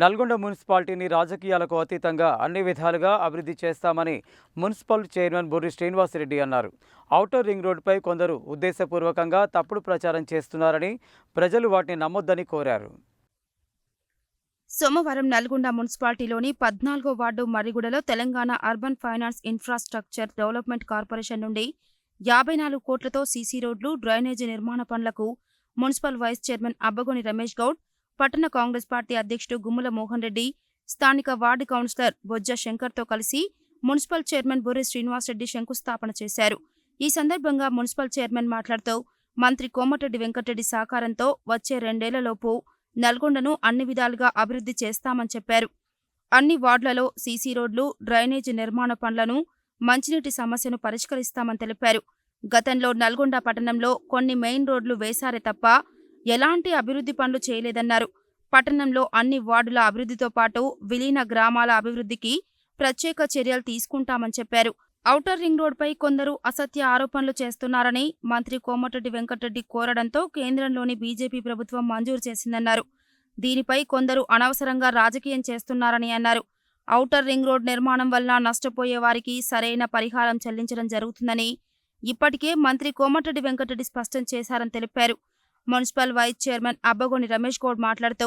నల్గొండ మున్సిపాలిటీని రాజకీయాలకు అతీతంగా అన్ని విధాలుగా అభివృద్ధి చేస్తామని మున్సిపల్ చైర్మన్ బొర్రి శ్రీనివాసరెడ్డి అన్నారు. ఔటర్ రింగ్ రోడ్డుపై కొందరు ఉద్దేశపూర్వకంగా తప్పుడు ప్రచారం చేస్తున్నారని ప్రజలు వాటిని నమ్మొద్దని కోరారు. సోమవారం నల్గొండ మున్సిపాలిటీలోని పద్నాలుగో ward మర్రిగూడలో Telangana urban finance infrastructure development corporation నుండి యాభై నాలుగు కోట్లతో సీసీ రోడ్లు డ్రైనేజీ నిర్మాణ పనులకు municipal vice chairman Abbagoni Ramesh Goud పట్టణ కాంగ్రెస్ పార్టీ అధ్యక్షుడు గుమ్మల మోహన్ రెడ్డి స్థానిక వార్డు కౌన్సిలర్ బొజ్జ శంకర్తో కలిసి మున్సిపల్ చైర్మన్ బొర్రి శ్రీనివాసరెడ్డి శంకుస్థాపన చేశారు. ఈ సందర్భంగా మున్సిపల్ చైర్మన్ మాట్లాడుతూ మంత్రి కోమటిరెడ్డి వెంకటరెడ్డి సహకారంతో వచ్చే రెండేళ్ళలోపు నల్గొండను అన్ని విధాలుగా అభివృద్ధి చేస్తామని చెప్పారు. అన్ని వార్డులలో సీసీ రోడ్లు డ్రైనేజీ నిర్మాణ పనులను మంచినీటి సమస్యను పరిష్కరిస్తామని తెలిపారు. గతంలో నల్గొండ పట్టణంలో కొన్ని మెయిన్ రోడ్లు వేశారే తప్ప ఎలాంటి అభివృద్ధి పనులు చేయలేదన్నారు. పట్టణంలో అన్ని వార్డుల అభివృద్ధితో పాటు విలీన గ్రామాల అభివృద్ధికి ప్రత్యేక చర్యలు తీసుకుంటామని చెప్పారు. ఔటర్ రింగ్ రోడ్పై కొందరు అసత్య ఆరోపణలు చేస్తున్నారని మంత్రి కోమటిరెడ్డి వెంకటరెడ్డి కోరడంతో కేంద్రంలోని బీజేపీ ప్రభుత్వం మంజూరు చేసిందన్నారు. దీనిపై కొందరు అనవసరంగా రాజకీయం చేస్తున్నారని అన్నారు. ఔటర్ రింగ్ రోడ్ నిర్మాణం వల్ల నష్టపోయే వారికి సరైన పరిహారం చెల్లించడం జరుగుతుందని ఇప్పటికే మంత్రి కోమటిరెడ్డి వెంకటరెడ్డి స్పష్టం చేశారని తెలిపారు. Municipal vice chairman Abbagoni Ramesh Goud మాట్లాడుతూ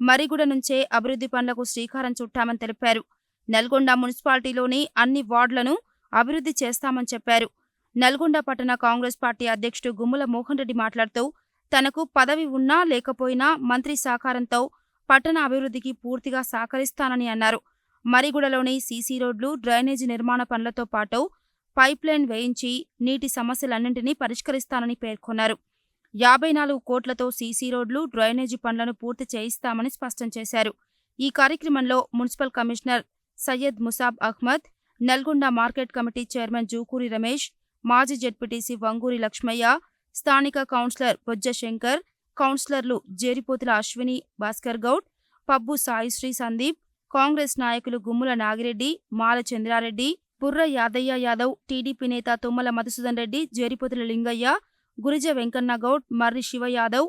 మరిగూడ నుంచే అభివృద్ధి పనులకు శ్రీకారం చుట్టామని తెలిపారు. నల్గొండ మున్సిపాలిటీలోని అన్ని వార్డులను అభివృద్ధి చేస్తామని చెప్పారు. నల్గొండ పట్టణ కాంగ్రెస్ పార్టీ అధ్యక్షుడు గుమ్ముల మోహన్ రెడ్డి మాట్లాడుతూ తనకు పదవి ఉన్నా లేకపోయినా మంత్రి సహకారంతో పట్టణ అభివృద్ధికి పూర్తిగా సహకరిస్తానని అన్నారు. మరిగూడలోని సీసీ రోడ్లు డ్రైనేజీ నిర్మాణ పనులతో పాటు పైప్ లైన్ వేయించి నీటి సమస్యలన్నింటినీ పరిష్కరిస్తానని పేర్కొన్నారు. యాభై నాలుగు కోట్లతో సీసీ రోడ్లు డ్రైనేజీ పనులను పూర్తి చేయిస్తామని స్పష్టం చేశారు. ఈ కార్యక్రమంలో municipal commissioner Syed Musab Ahmed Nalgonda market committee chairman Jukuri Ramesh మాజీ జడ్పీటీసీ వంగూరి లక్ష్మయ్య స్థానిక కౌన్సిలర్ బొజ్జ శంకర్ కౌన్సిలర్లు జేరిపోతుల అశ్విని భాస్కర్ గౌడ్ పబ్బు సాయిశ్రీ సందీప్ కాంగ్రెస్ నాయకులు గుమ్ముల నాగిరెడ్డి మాల చంద్రారెడ్డి బుర్ర యాదయ్య యాదవ్ టీడీపీ నేత తుమ్మల మధుసూదన్ రెడ్డి జేరిపోతుల లింగయ్య గురిజ వెంకన్న గౌడ్ మర్రి శివ యాదవ్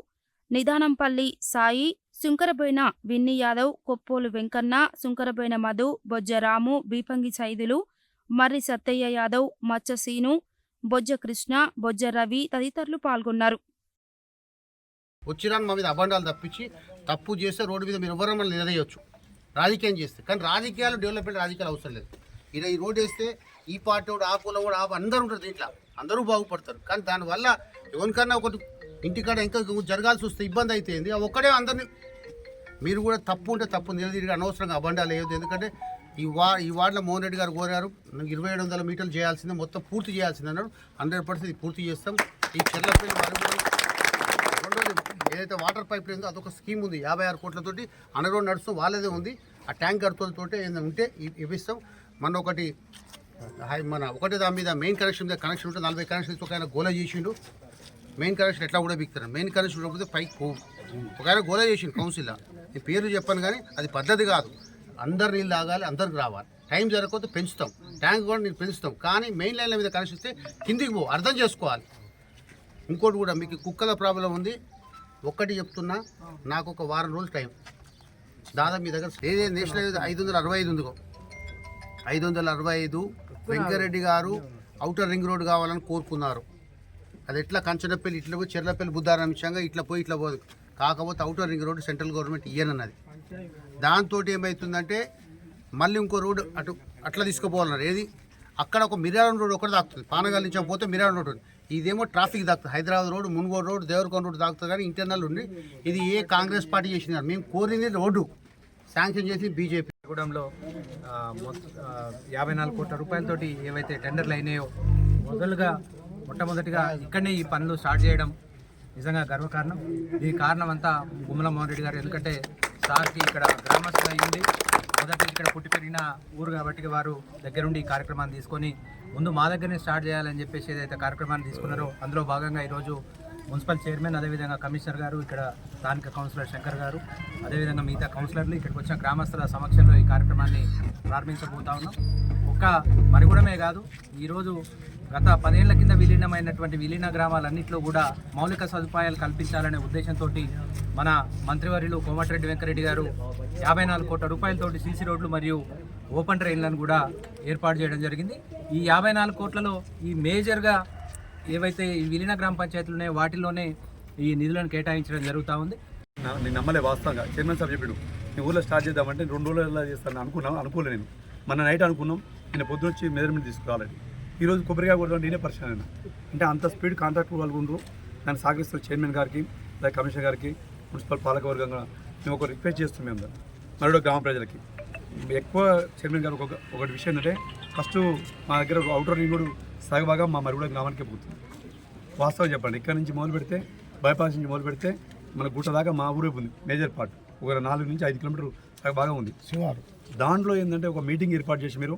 నిదానంపల్లి సాయి సుంకరబోయిన విన్ని యాదవ్ కొప్పోలు వెంకన్న సుంకరబోయిన మధు బొజ్జరాము బీపంగి సైదులు మర్రి సత్తయ్య యాదవ్ మచ్చ బొజ్జ కృష్ణ బొజ్జ రవి తదితరులు పాల్గొన్నారు. వచ్చిరాని మా మీద అబండాలు తప్పించి తప్పు చేస్తే రోడ్డు మీద మీరు ఎవరైనా మనల్ని రాజకీయం చేస్తే. కానీ రాజకీయాలు డెవలప్మెంట్ రాజకీయాలు అవసరం లేదు. ఇలా ఈ రోడ్డు వేస్తే ఈ పార్టీ కూడా ఆ కులం కూడా ఆ అందరూ ఉంటారు దీంట్లో. అందరూ బాగుపడతారు. కానీ దానివల్ల ఎవరికన్నా ఒకటి ఇంటికాడ ఇంకా జరగాల్సి వస్తే ఇబ్బంది అయితేంది. ఒక్కడే అందరినీ మీరు కూడా తప్పు ఉంటే తప్పు నిలదీరిగా అనవసరంగా అబండాలు వేయద్దు. ఎందుకంటే ఈ వా ఈ వార్డులో మోహన్ రెడ్డి గారు కోరారు ఇరవై ఏడు వందల మీటర్లు చేయాల్సిందే మొత్తం పూర్తి చేయాల్సింది అన్నారు. హండ్రెడ్ పర్సెంట్ పూర్తి చేస్తాం. ఈ చెర్లపల్లి మరుగుదొడ్డి రెండోది ఏదైతే వాటర్ పైప్ ఉందో అదొక స్కీమ్ ఉంది యాభై ఆరు కోట్లతోటి అండర్గ్రౌండ్ నడుస్తూ వాళ్ళదే ఉంది. ఆ ట్యాంక్ కడుతులతోటి ఏదైనా ఉంటే ఇ- ఇవ్విస్తాం మన ఒకటి హై- మన ఒకటే దాని మీద మెయిన్ కనెక్షన్ మీద కనెక్షన్ ఉంటే నలభై కనెక్షన్స్ ఒక ఆయన గోల చేసిండు. మెయిన్ కనెక్షన్ ఎట్లా కూడా బిక్తారు మెయిన్ కనెక్షన్ ఉండకపోతే పైకి పోవు. ఒక ఆయన గోల చేసిండు కౌన్సిల్లో నేను పేరు చెప్పాను కానీ అది పద్ధతి కాదు. అందరు నీళ్ళు తాగాలి అందరికి రావాలి. టైం జరగకపోతే పెంచుతాం. ట్యాంక్ కూడా నేను పెంచుతాం. కానీ మెయిన్ లైన్ల మీద కనెక్షన్ ఇస్తే కిందికి పో అర్థం చేసుకోవాలి. ఇంకోటి కూడా మీకు కుక్కల ప్రాబ్లం ఉంది. ఒక్కటి చెప్తున్నా నాకు ఒక వారం రోజులు టైం దాదాపు మీ దగ్గర ఏదే నేషనల్ ఐదు వందల అరవై ఐదు ఉందిగో. ఐదు వందల అరవై ఐదు వెంకరెడ్డి గారు ఔటర్ రింగ్ రోడ్ కావాలని కోరుకున్నారు. అది ఎట్లా కంచనపల్లి ఇట్లా పోయి చెర్లపల్లి బుద్ధారం విషయంగా ఇట్లా పోయి ఇట్లా పోదు. కాకపోతే outer ring road central government ఇయ్యనన్నది. దాంతో ఏమవుతుందంటే మళ్ళీ ఇంకో రోడ్డు అటు అట్లా తీసుకుపోవాలన్నారు. ఏది? అక్కడ ఒక మిరారం రోడ్ ఒకటి తాకుతుంది పానగాలి నుంచి పోతే మిరారం రోడ్ ఉంది. ఇదేమో ట్రాఫిక్ తాకుతుంది Hyderabad road Munugode road Devarakonda road తాకుతుంది కానీ ఇంటర్నల్ ఉంది. ఇది ఏ కాంగ్రెస్ పార్టీ చేసింది మేము కోరింది రోడ్డు. శాంక్షన్ చేసి బీజేపీ. గూడెంలో యాభై నాలుగు కోట్ల రూపాయలతోటి ఏవైతే టెండర్లు అయినాయో మొదలుగా మొట్టమొదటిగా ఇక్కడనే ఈ పనులు స్టార్ట్ చేయడం నిజంగా గర్వకారణం. ఈ కారణం అంతా గుమ్మల మోహన్ రెడ్డి గారు. ఎందుకంటే సార్కి ఇక్కడ గ్రామస్తులు అయ్యింది మొదటి ఇక్కడ పుట్టి పెరిగిన ఊరు కాబట్టి వారు దగ్గరుండి ఈ కార్యక్రమాన్ని తీసుకొని ముందు మా దగ్గరనే స్టార్ట్ చేయాలని చెప్పేసి ఏదైతే కార్యక్రమాన్ని తీసుకున్నారో అందులో భాగంగా ఈరోజు మున్సిపల్ చైర్మన్ అదేవిధంగా కమిషనర్ గారు ఇక్కడ స్థానిక కౌన్సిలర్ శంకర్ గారు అదేవిధంగా మిగతా కౌన్సిలర్లు ఇక్కడికి వచ్చిన గ్రామస్తుల సమక్షంలో ఈ కార్యక్రమాన్ని ప్రారంభించబోతా ఉన్నాం. ఒక్క మరిగూడమే కాదు ఈరోజు గత పదేళ్ళ కింద విలీనమైనటువంటి విలీన గ్రామాలన్నింటిలో కూడా మౌలిక సదుపాయాలు కల్పించాలనే ఉద్దేశంతో మన మంత్రివర్యులు కోమటిరెడ్డి వెంకరెడ్డి గారు యాభై నాలుగు కోట్ల రూపాయలతోటి సీసీ రోడ్లు మరియు ఓపెన్ ట్రైన్లను కూడా ఏర్పాటు చేయడం జరిగింది. ఈ యాభై నాలుగు కోట్లలో ఈ మేజర్గా ఏవైతే ఈ విలీన గ్రామ పంచాయతీలు ఉన్నాయో వాటిలోనే ఈ నిధులను కేటాయించడం జరుగుతూ ఉంది. నా- నేను నమ్మలే వాస్తవంగా. చైర్మన్ సార్ చెప్పాడు నేను ఊళ్ళో స్టార్ట్ చేద్దామంటే రెండు రోజుల్లో చేస్తాను అనుకున్నాను అనుకోలే నేను. మన నైట్ అనుకున్నాం నేను పొద్దున్నొచ్చి మెజర్మెంట్ తీసుకురావాలని ఈరోజు కొబ్బరికాయ కొడదాం నేనే పరిచయం అయినా. అంటే అంత స్పీడ్ కాంట్రాక్ట్ వాళ్ళు ఉండరు దాన్ని సాగిస్తున్న చైర్మన్ గారికి అలాగే కమిషనర్ గారికి మున్సిపల్ పాలకవర్గంగా మేము ఒక రిక్వెస్ట్ చేస్తున్నాం మేము. మరో గ్రామ ప్రజలకి. ఎక్కువ చైర్మన్ గారు ఒక ఒకటి విషయం ఏంటంటే ఫస్ట్ మా దగ్గర అవుటర్ రింగ్ కూడా సగభాగం మా మరుగుడ గ్రామానికే పోతుంది. వాస్తవం చెప్పండి. ఇక్కడ నుంచి మొదలు పెడితే బైపాస్ నుంచి మొదలు పెడితే మన గుట్ట దాకా మా ఊరే ఉంది మేజర్ పార్ట్ ఒక నాలుగు నుంచి ఐదు కిలోమీటర్ బాగా ఉంది. దాంట్లో ఏంటంటే ఒక మీటింగ్ ఏర్పాటు చేసి మీరు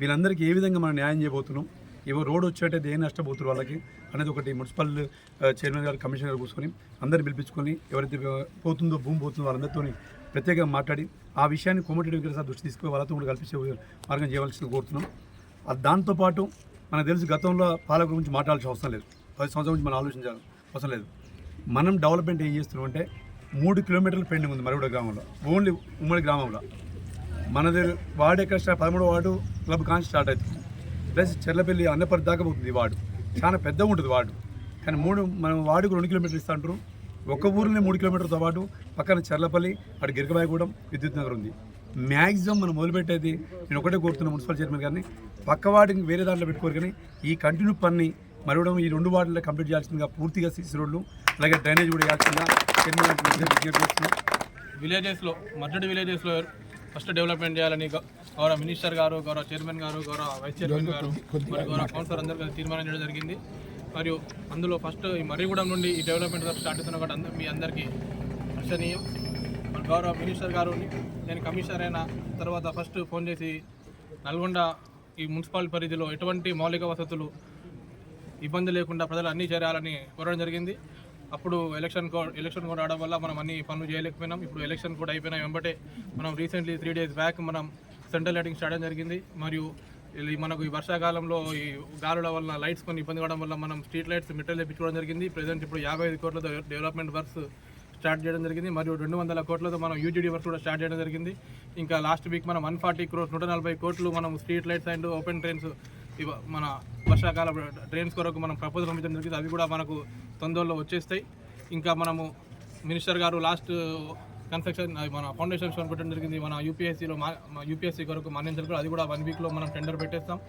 వీళ్ళందరికీ ఏ విధంగా మనం న్యాయం చేయబోతున్నాం? ఏవో రోడ్ వచ్చేటైతే ఏం నష్టపోతున్నారు వాళ్ళకి అనేది ఒకటి మున్సిపల్ చైర్మన్ గారు కమిషనర్ గారు కూర్చొని అందరిని పిలిపించుకొని ఎవరైతే పోతుందో భూమి పోతుందో వాళ్ళందరితో ప్రత్యేకంగా మాట్లాడి ఆ విషయాన్ని కోమటిరెడ్డి వెంకటేశ్వర దృష్టి తీసుకుని వాళ్ళతో కూడా కల్పించే మార్గం చేయవలసింది కోరుతున్నాం. దాంతోపాటు మనకు తెలుసు గతంలో పాలక గురించి మాట్లాడాల్సిన అవసరం లేదు. పది సంవత్సరాల గురించి మనం ఆలోచించాలి అవసరం లేదు. మనం డెవలప్మెంట్ ఏం చేస్తున్నాం అంటే మూడు కిలోమీటర్ల పెండింగ్ ఉంది మరుగుడ గ్రామంలో. ఓన్లీ ఉమ్మడి గ్రామంలో. మనది వార్డు ఎక్కడ స్టార్ట్ పదమూడు వార్డు క్లబ్ కాన్ స్టార్ట్ అవుతుంది. ప్లస్ చెర్లపల్లి అన్నపర్తి దాకా పోతుంది వార్డు. చాలా పెద్దగా ఉంటుంది వార్డు. కానీ మూడు మనం వార్డుకు రెండు కిలోమీటర్లు ఇస్తా అంటారు. ఒక్క ఊరిని మూడు కిలోమీటర్లతో పాటు పక్కన చెర్లపల్లి అటు గిరికబాయగూడెం విద్యుత్ నగర్ ఉంది. మ్యాక్సిమం మనం మొదలుపెట్టేది నేను ఒకటే కోరుతున్నా మున్సిపల్ చైర్మన్ గారిని. పక్క వార్డుకి వేరే దాంట్లో పెట్టుకోరు కానీ ఈ కంటిన్యూ పని మరవడం ఈ రెండు వార్డుల్లో కంప్లీట్ చేయాల్సిందిగా పూర్తిగా సీసీ రోడ్లు అలాగే డ్రైనేజ్ కూడా చేయాల్సిందిగా విలేజెస్లో మద్దతు విలేజెస్లో ఫస్ట్ డెవలప్మెంట్ చేయాలని గౌరవ మినిస్టర్ గారు గౌరవ చైర్మన్ గారు గౌరవ వైస్ చైర్మన్ గారు మరియు గౌరవ కౌన్సిలర్ అందరూ కలిసి తీర్మానించడం జరిగింది. మరియు అందులో ఫస్ట్ ఈ మర్రిగూడెం నుండి ఈ డెవలప్మెంట్ స్టార్ట్ అవుతున్న కూడా అందరూ మీ అందరికీ హర్షణీయం. మన గౌరవ మినిస్టర్ గారు నేను కమిషనర్ అయిన తర్వాత ఫస్ట్ ఫోన్ చేసి నల్గొండ ఈ మున్సిపల్ పరిధిలో ఎటువంటి మౌలిక వసతులు ఇబ్బంది లేకుండా ప్రజలు అన్నీ చేరాలని కోరడం జరిగింది. అప్పుడు ఎలక్షన్ కోడ్ ఎలక్షన్ కోడ్ రావడం వల్ల మనం అన్ని పనులు చేయలేకపోయినాం. ఇప్పుడు ఎలక్షన్ కోడ్ అయిపోయినాం వెంబటే మనం రీసెంట్లీ త్రీ డేస్ బ్యాక్ మనం సెంట్రల్ లైటింగ్ స్టార్ట్ చేయడం జరిగింది. మరియు మనకు ఈ వర్షాకాలంలో ఈ గాలుల వల్ల లైట్స్ కొన్ని ఇబ్బంది కావడం వల్ల మనం స్ట్రీట్ లైట్స్ మెటీరియల్ తెప్పించుకోవడం జరిగింది. ప్రజెంట్ ఇప్పుడు యాభై ఐదు కోట్లతో డెవలప్మెంట్ వర్క్స్ స్టార్ట్ చేయడం జరిగింది. మరియు రెండు వందల కోట్లతో మనం యూజీడీ వర్క్ కూడా స్టార్ట్ చేయడం జరిగింది. ఇంకా లాస్ట్ వీక్ మనం వన్ ఫార్టీ క్రోర్స్ నూట నలభై కోట్లు మనం street lights and open drains మన వర్షాకాల ట్రైన్స్ కొరకు మనం ప్రపోజల్ పంపించడం జరిగింది. అవి కూడా మనకు తొందరలో వచ్చేస్తాయి. ఇంకా మనము మినిస్టర్ గారు లాస్ట్ కన్స్ట్రక్షన్ మన ఫౌండేషన్ పెట్టడం జరిగింది. మన యూపీఎస్సీలో మా యూపీఎస్సీ కొరకు మన్నించారు అది కూడా వన్ వీక్లో మనం టెండర్ పెట్టేస్తాం.